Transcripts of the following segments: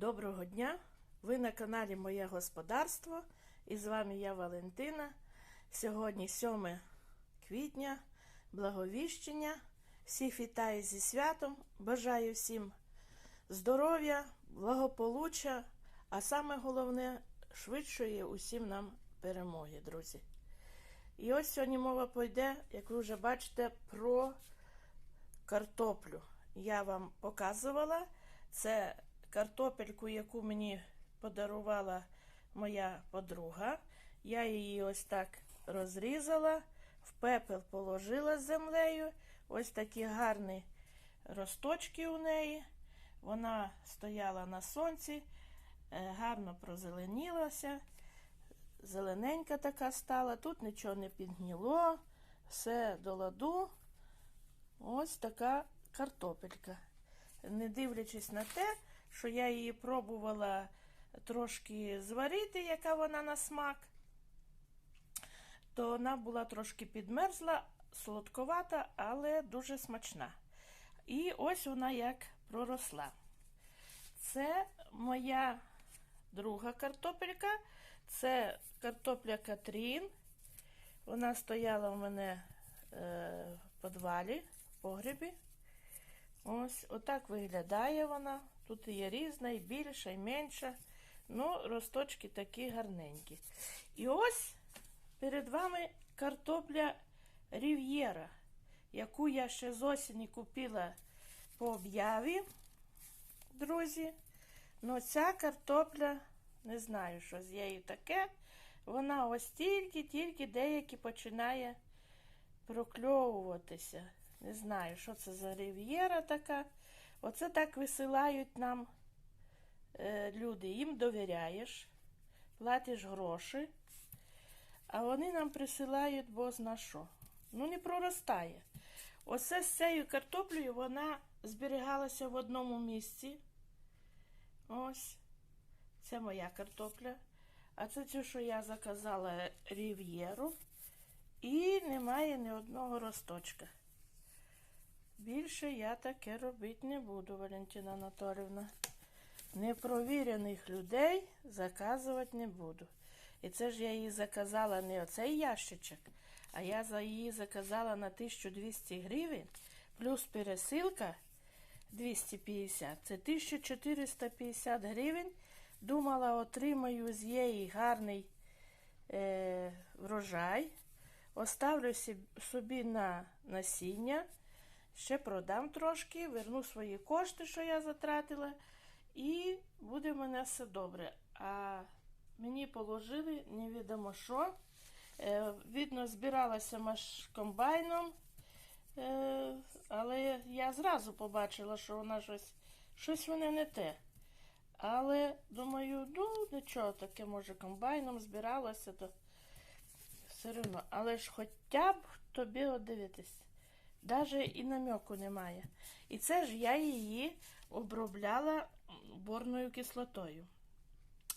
Доброго дня! Ви на каналі Моє Господарство і з вами я Валентина. Сьогодні 7 квітня, благовіщення. Всіх вітаю зі святом. Бажаю всім здоров'я, благополуччя, а саме головне швидшої усім нам перемоги, друзі. І ось сьогодні мова пойде, як ви вже бачите, про картоплю. Я вам показувала. Це картопельку, яку мені подарувала моя подруга. Я її ось так розрізала, в пепел положила з землею. Ось такі гарні росточки у неї. Вона стояла на сонці, е, гарно прозеленілася. Зелененька така стала, тут нічого не підгніло, все до ладу. Ось така картопелька. Не дивлячись на те, що я її пробувала трошки зварити, яка вона на смак, то вона була трошки підмерзла, солодковата, але дуже смачна. І ось вона як проросла. Це моя друга картопелька, це картопля Катрін. Вона стояла у мене е, в підвалі, в погребі. Ось отак виглядає вона. Тут є різна, і більша, і менша. Ну, росточки такі гарненькі. І ось перед вами картопля Рів'єра, яку я ще з осені купила по об'яві, друзі. Ну, ця картопля, не знаю, що з нею таке. Вона ось тільки-тільки деякі починає прокльовуватися. Не знаю, що це за рів'єра така. Оце так висилають нам е, люди. Їм довіряєш, платиш гроші, а вони нам присилають бозна що. Ну, не проростає. Оце з цією картоплею вона зберігалася в одному місці. Ось. Це моя картопля. А це те, що я заказала рів'єру. І немає ні одного росточка. Більше я таке робити не буду, Валентина Анатолівна. Непровірених людей заказувати не буду. І це ж я її заказала не оцей ящичок, а я за її заказала на 1200 гривень, плюс пересилка 250. Це 1450 гривень. Думала, отримаю з її гарний е, врожай. Оставлю собі на насіння. Ще продам трошки, верну свої кошти, що я затратила, і буде в мене все добре. А мені положили невідомо що. Е, видно, збиралася маш комбайном, е, але я зразу побачила, що вона щось щось воно не те. Але думаю, ну нічого таке, може, комбайном збиралася, то все одно. Але ж хоча б тобі одивитись. Даже і намеку немає. І це ж я її обробляла борною кислотою.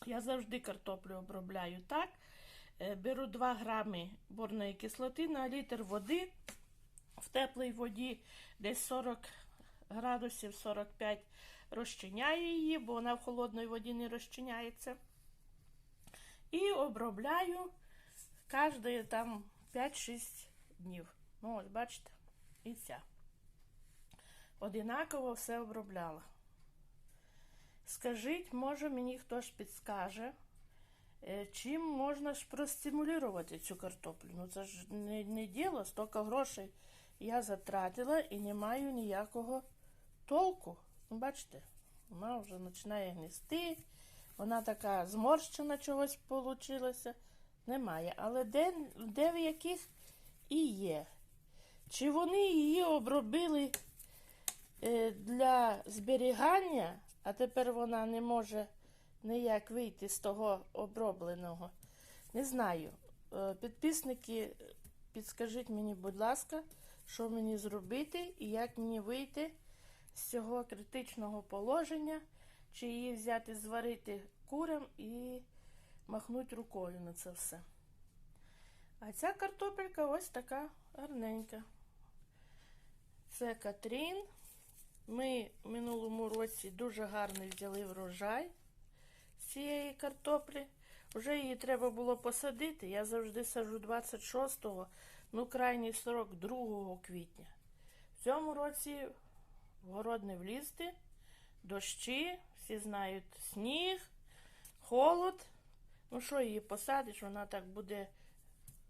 Я завжди картоплю обробляю так. Беру 2 грами борної кислоти на літр води. В теплій воді десь 40 градусів 45 розчиняю її, бо вона в холодній воді не розчиняється. І обробляю кожні там 5-6 днів. Ну, ось, бачите і ця. Одинаково все обробляла. Скажіть, може, мені хтось підскаже, чим можна ж простимулювати цю картоплю? Ну, це ж не, не діло, стільки грошей я затратила і не маю ніякого толку. Ну, бачите, вона вже починає гністи, вона така зморщена чогось получилася. Немає. Але де, де в яких і є. Чи вони її обробили е, для зберігання, а тепер вона не може ніяк вийти з того обробленого? Не знаю. Е, підписники, підскажіть мені, будь ласка, що мені зробити і як мені вийти з цього критичного положення, чи її взяти, зварити курям і махнути рукою на це все. А ця картопелька ось така гарненька. Це Катрін. Ми в минулому році дуже гарний взяли врожай з цієї картоплі. Вже її треба було посадити. Я завжди саджу 26-го, ну крайній срок 2 квітня. В цьому році в город не влізти, дощі, всі знають сніг, холод. Ну що її посадиш, вона так буде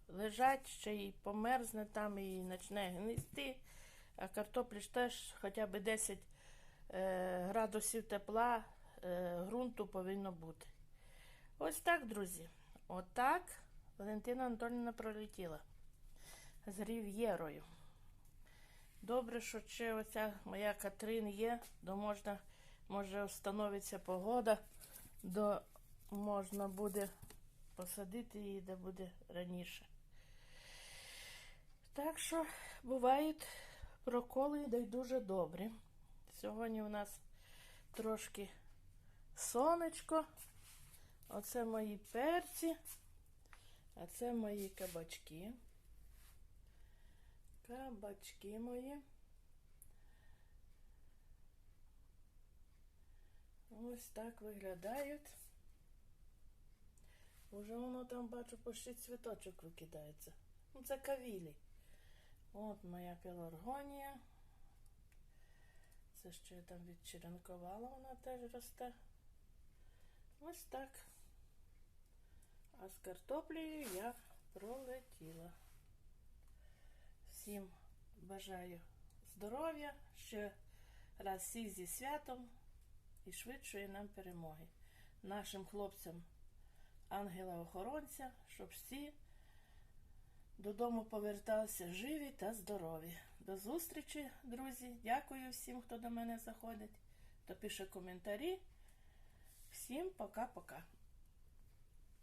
лежать, ще й померзне там і почне гнисти. А картоплі ж теж хоча б 10 е, градусів тепла е, ґрунту повинно бути. Ось так, друзі. Отак Валентина Антонівна пролетіла з рів'єрою. Добре, що ще оця моя Катрин є, до можна, може встановиться погода, до можна буде посадити її, де буде раніше. Так що бувають проколи, да й дуже добрі. Сьогодні у нас трошки сонечко. Оце мої перці, а це мої кабачки. Кабачки мої. Ось так виглядають. Уже воно там бачу, почти цвіточок викидається. Ну, це кавілі. От моя пеларгонія. Це ще я там відчеренкувала, вона теж росте. Ось так. А з картоплею я пролетіла. Всім бажаю здоров'я, ще раз всіх зі святом і швидшої нам перемоги. Нашим хлопцям ангела-охоронця, щоб всі додому поверталися живі та здорові. До зустрічі, друзі. Дякую всім, хто до мене заходить, хто пише коментарі. Всім пока-пока.